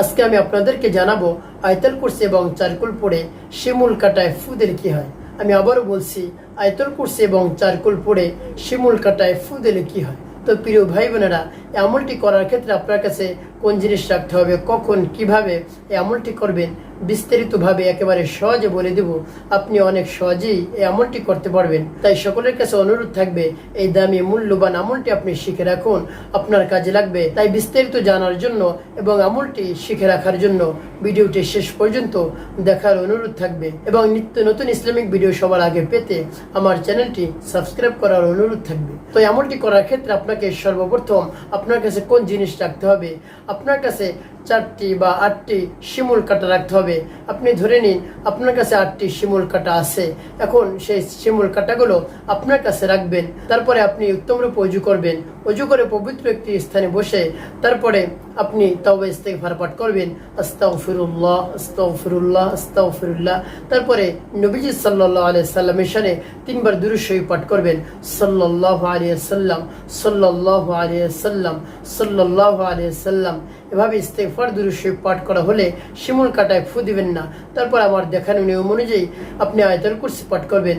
আজকে আমি আপনাদেরকে জানাব আয়তল কুরসি এবং চারকুল পড়ে শিমুল কাটায় ফুদের কী কি হয়। আমি আবারও বলছি, আয়তল কুরসি এবং চারকুল পড়ে শিমুল কাটায় ফু দিলে কি হয়। তো প্রিয় ভাই বোনেরা, এই আমলটি করার ক্ষেত্রে আপনার কাছে কোন জিনিস রাখতে হবে, কখন, কীভাবে এই আমলটি করবেন বিস্তারিতভাবে একেবারে সহজে বলে দেব, আপনি অনেক সহজেই এই আমলটি করতে পারবেন। তাই সকলের কাছে অনুরোধ থাকবে, এই দামি মূল্যবান আমলটি আপনি শিখে রাখুন, আপনার কাজে লাগবে। তাই বিস্তারিত জানার জন্য এবং আমলটি শিখে রাখার জন্য ভিডিওটি শেষ পর্যন্ত দেখার অনুরোধ থাকবে। এবং নিত্য নতুন ইসলামিক ভিডিও সবার আগে পেতে আমার চ্যানেলটি সাবস্ক্রাইব করার অনুরোধ থাকবে। তো আমলটি করার ক্ষেত্রে আপনাকে সর্বপ্রথম আপনার কাছে কোন জিনিস রাখতে হবে, আপনার কাছে চারটি বা আটটি শিমুল কাটা রাখতে হবে। আপনি ধরে নিন, আপনার কাছে আটটি শিমুল কাটা আছে। এখন সেই শিমুল কাটাগুলো আপনার কাছে রাখবেন, তারপরে আপনি উত্তম রূপে অজু করবেন। অজু করে পবিত্র একটি স্থানে বসে তারপরে আপনি তবে ইস্তেগফার পাঠ করবেন, আস্তাগফিরুল্লাহ আস্তাগফিরুল্লাহ আস্তাগফিরুল্লাহ। তারপরে নবীজি সাল্লাল্লাহু আলাইহি সাল্লামের শানে তিনবার শরীফ পাঠ করবেন, সাল্লাল্লাহু আলাইহি সাল্লাম, সাল্লাল্লাহু আলাইহি সাল্লাম, সাল্লাল্লাহু আলাইহি সাল্লাম। এভাবে ইস্তেগফার দুরূদ শরীফ পাঠ করা হলে শিমুল কাটায় ফু দিবেন না। তারপর আমার দেখানো নিয়ম অনুযায়ী আপনি আয়াতুল কুরসি পাঠ করবেন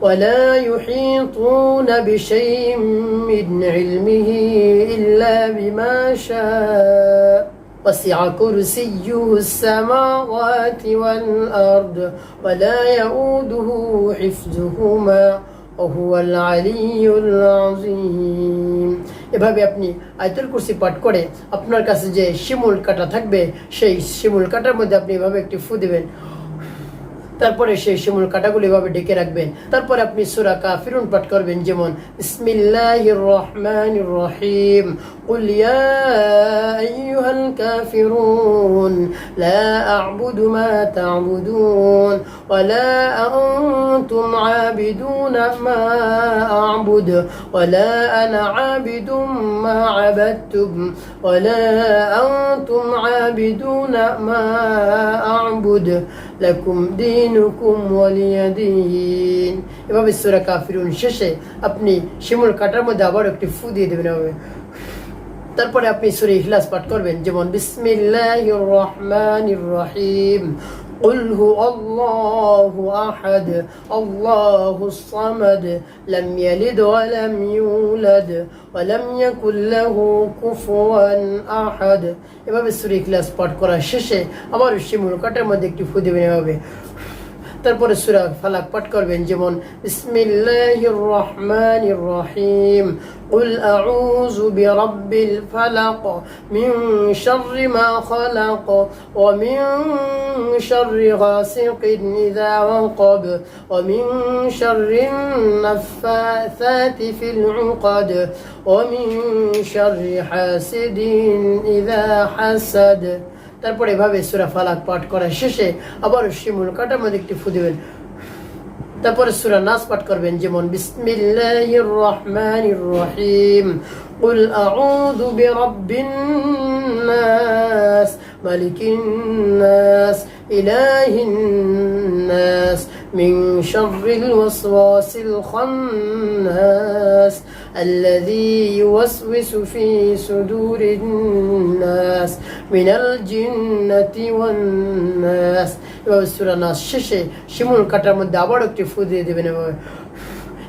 ولا يحيطون بشيء من علمه إلا بما شاء وسع كرسيه السماوات والأرض ولا يؤوده حفظهما وهو العلي العظيم এভাবে আপনি আয়তুল কুরসি পাঠ করে আপনার কাছে যে শিমুল কাটা থাকবে সেই শিমুল কাটার মধ্যে আপনি এভাবে একটি ফু দিবেন তারপরে সেই শিমুল কাটাগুলি এভাবে ঢেকে রাখবেন তারপরে আপনি সুরা কাফিরুন পাঠ করবেন যেমন বিসমিল্লাহির রহমানির রহিম قل يا أيها الكافرون لا أعبد ما تعبدون ولا أنتم عابدون ما أعبد ولا أنا عابد ما عبدتم ولا أنتم عابدون ما أعبد লাকুম দিনুকুম ওয়ালিয়াদিন। এভাবে সুরা কাফিরুন শেষে আপনি শিমুল কাটার মধ্যে আবার একটি ফু দিয়ে দেবেন এভাবে। তারপরে আপনি সুরে ইখলাস পাঠ করবেন, যেমন বিসমিল্লাহির রহমানির রহিম। قل هو الله أحد الله الصمد لم يلد ولم يولد ولم يكن له كفوا أحد এভাবে সুরে ইখলাস পাঠ করার শেষে আবার শিমুল কাটার মধ্যে একটি ফু দেবেন এভাবে তারপরে সুরা ফালাক পাঠ করবেন যেমন বিসমিল্লাহির রহমানির রহিম قل أعوذ برب الفلق من شر ما خلق ومن شر غاسق إذا وقب ومن شر النفاثات في العقد ومن شر حاسد إذا حسد তারপরে এভাবে সুরা ফালাক পাঠ করার শেষে আবার শিমুল কাটার মধ্যে একটি ফু দেবেন তারপরে সুরা নাস পাঠ করবেন যেমন বিসমিল্লাহির রহমানির রহিম قل أعوذ برب الناس ملك الناس إله الناس من شر الوسواس الخناس الذي يوسوس في صدور الناس من الجنة والناس এভাবে সুরা নাস শেষে শিমুল কাটার মধ্যে আবার একটি ফু দিয়ে দেবেন এভাবে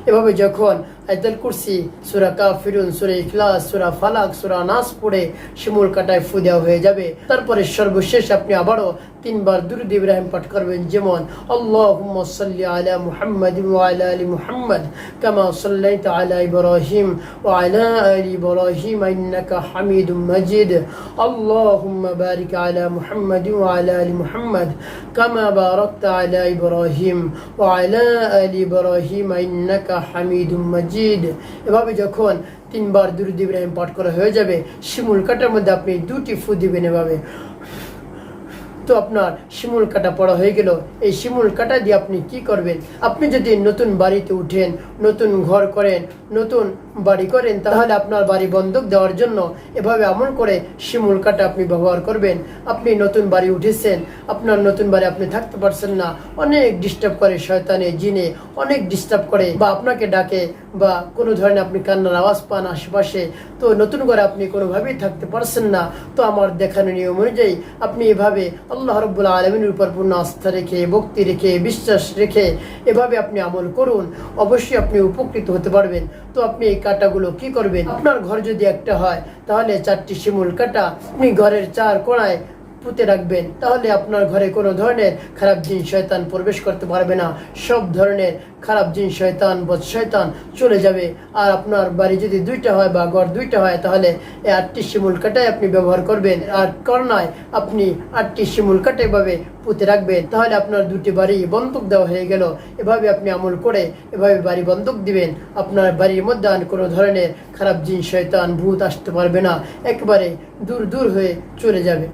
এভাবে যখন আয়তাল কুরসি, সুরা কাফিরুন, সুরা ইখলাস, সুরা ফালাক, সুরা নাস পড়ে শিমুল কাটায় ফু দেওয়া হয়ে যাবে। তারপরে সর্বশেষ আপনি আবারও তিনবার দুরুদ ইব্রাহিম পাঠ করবেন। যেমন, আল্লাহুম্মা সাল্লি আলা মুহাম্মাদ ওয়া আলা আলি মুহাম্মাদ কামা সাল্লাইতা আলা ইব্রাহিম ওয়া আলা আলি ইব্রাহিম ইন্নাকা হামিদুম মাজিদ। আল্লাহুম্মা বারিক আলা মুহাম্মাদ ওয়া আলা আলি মুহাম্মাদ কামা বারাকতা আলা ইব্রাহিম ওয়া আলা আলি ইব্রাহিম ইন্নাকা হামিদুম মাজিদ। এভাবে যখন তিনবার দুরুদ ইব্রাহিম পাঠ করা হয়ে যাবে, শিমুল কাটার মধ্যে আপনি দুটি ফু দিবেন এভাবে। তো আপনার শিমুল কাটা পড়া হয়ে গেল। এই শিমুল কাটা দিয়ে আপনি কি করবেন? আপনি যদি নতুন বাড়িতে উঠেন, নতুন ঘর করেন, নতুন বাড়ি করেন, তাহলে আপনার বাড়ি বন্ধক দেওয়ার জন্য এভাবে আমল করে শিমুল কাটা আপনি ব্যবহার করবেন। আপনি নতুন বাড়ি উঠেছেন, আপনার নতুন বাড়ি আপনি থাকতে পারছেন না। অনেক ডিস্টার্ব করে শয়তানে, জিনে, অনেক ডিস্টার্ব করে বা আপনাকে ডাকে বা কোনো ধরনের আপনি কান্নার আওয়াজ পান আশেপাশে, তো নতুন করে আপনি কোনোভাবেই থাকতে পারছেন না। তো আমার দেখানো নিয়ম অনুযায়ী আপনি এভাবে আল্লাহ রব্বুল আলমিনের উপর পূর্ণ আস্থা রেখে, ভক্তি রেখে, বিশ্বাস রেখে এভাবে আপনি আমল করুন, অবশ্যই আপনি উপকৃত হতে পারবেন। তো আপনি এই কাটাগুলো কি করবেন? আপনার ঘর যদি একটা হয়, তাহলে চারটি শিমুল কাটা, আপনি ঘরের চার কোণায় পুঁতে রাখবেন, তাহলে আপনার ঘরে কোনো ধরনের খারাপ জিন শয়তান প্রবেশ করতে পারবে না। সব ধরনের খারাপ জিন শয়তান, বদ শয়তান চলে যাবে। আর আপনার বাড়ি যদি দুইটা হয় বা ঘর দুইটা হয়, তাহলে এই আটটি শিমুল কাটাই আপনি ব্যবহার করবেন। আর করনায় আপনি আটটি শিমুল কাটে এভাবে পুঁতে রাখবেন। তাহলে আপনার দুটি বাড়ি বন্ধক দেওয়া হয়ে গেল। এভাবে আপনি আমল করে এভাবে বাড়ি বন্ধক দিবেন। আপনার বাড়ির মধ্যে আর কোনো ধরনের খারাপ জিন শয়তান ভূত আসতে পারবে না। একেবারে দূর দূর হয়ে চলে যাবে।